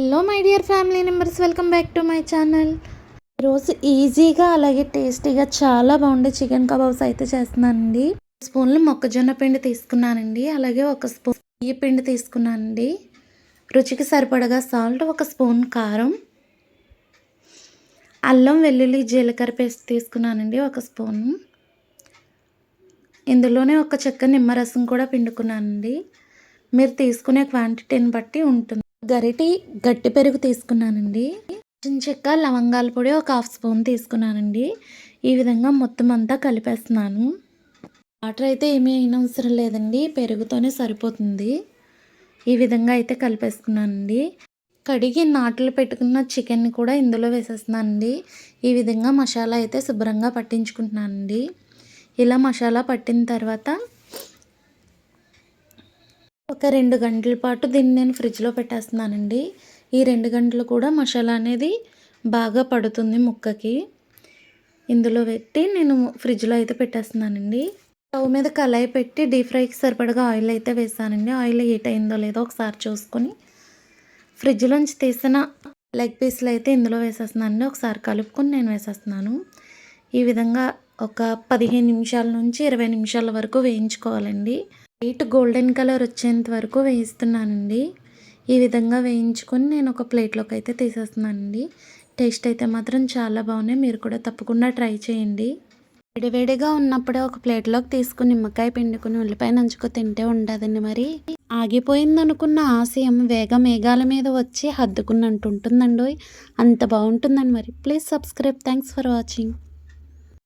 Hello my dear family members welcome back to my channel ఈరోజు ఈజీగా అలాగే టేస్టీగా చాలా బాగుండే చికెన్ కబాబ్స్ అయితే చేస్తున్నానండి. స్పూన్లు మొక్కజొన్న పిండి తీసుకున్నానండి. అలాగే ఒక స్పూన్ బియ్య పిండి తీసుకున్నానండి. రుచికి సరిపడగా సాల్ట్ ఒక స్పూన్ కారం అల్లం వెల్లుల్లి జీలకర్ర పేస్ట్ తీసుకున్నానండి ఒక స్పూన్. ఇందులోనే ఒక చెక్క నిమ్మరసం కూడా పిండుకున్నానండి. మీరు తీసుకునే క్వాంటిటీని బట్టి ఉంటుంది. గరిటి గట్టి పెరుగు తీసుకున్నానండి. చిన్న చెక్క లవంగాల పొడి ఒక హాఫ్ స్పూన్ తీసుకున్నానండి. ఈ విధంగా మొత్తం అంతా కలిపేస్తున్నాను. వాటర్ అయితే ఏమీ అయిన అవసరం లేదండి పెరుగుతోనే సరిపోతుంది. ఈ విధంగా అయితే కలిపేసుకున్నానండి. కడిగి నాట్లు పెట్టుకున్న చికెన్ని కూడా ఇందులో వేసేస్తున్నానండి. ఈ విధంగా మసాలా అయితే శుభ్రంగా పట్టించుకుంటున్నానండి. ఇలా మసాలా పట్టిన తర్వాత ఒక రెండు గంటల పాటు దీన్ని నేను ఫ్రిడ్జ్లో పెట్టేస్తున్నానండి. ఈ రెండు గంటలు కూడా మసాలా అనేది బాగా పడుతుంది ముక్కకి. ఇందులో పెట్టి నేను ఫ్రిడ్జ్లో అయితే పెట్టేస్తున్నానండి. స్టవ్ మీద కళాయి పెట్టి డీప్ ఫ్రైకి సరిపడగా ఆయిల్ అయితే వేసానండి. ఆయిల్ హీట్ అయిందో లేదో ఒకసారి చూసుకొని ఫ్రిడ్జ్లోంచి తీసిన లెగ్ పీస్లు అయితే ఇందులో వేసేస్తున్నానండి. ఒకసారి కలుపుకొని నేను వేసేస్తున్నాను. ఈ విధంగా ఒక పదిహేను నిమిషాల నుంచి ఇరవై నిమిషాల వరకు వేయించుకోవాలండి. లైట్ గోల్డెన్ కలర్ వచ్చేంత వరకు వేయిస్తున్నానండి. ఈ విధంగా వేయించుకొని నేను ఒక ప్లేట్లోకి అయితే తీసేస్తున్నానండి. టేస్ట్ అయితే మాత్రం చాలా బాగున్నాయి. మీరు కూడా తప్పకుండా ట్రై చేయండి. వేడివేడిగా ఉన్నప్పుడే ఒక ప్లేట్లోకి తీసుకుని నిమ్మకాయ పిండుకుని ఉల్లిపాయ నంచుకు తింటే ఉండదండి మరి. ఆగిపోయిందనుకున్న ఆశయం వేగ మేఘాల మీద వచ్చి హద్దుకున్నట్టు ఉంటుందండి అంత బాగుంటుందండి మరి. Please subscribe thanks for watching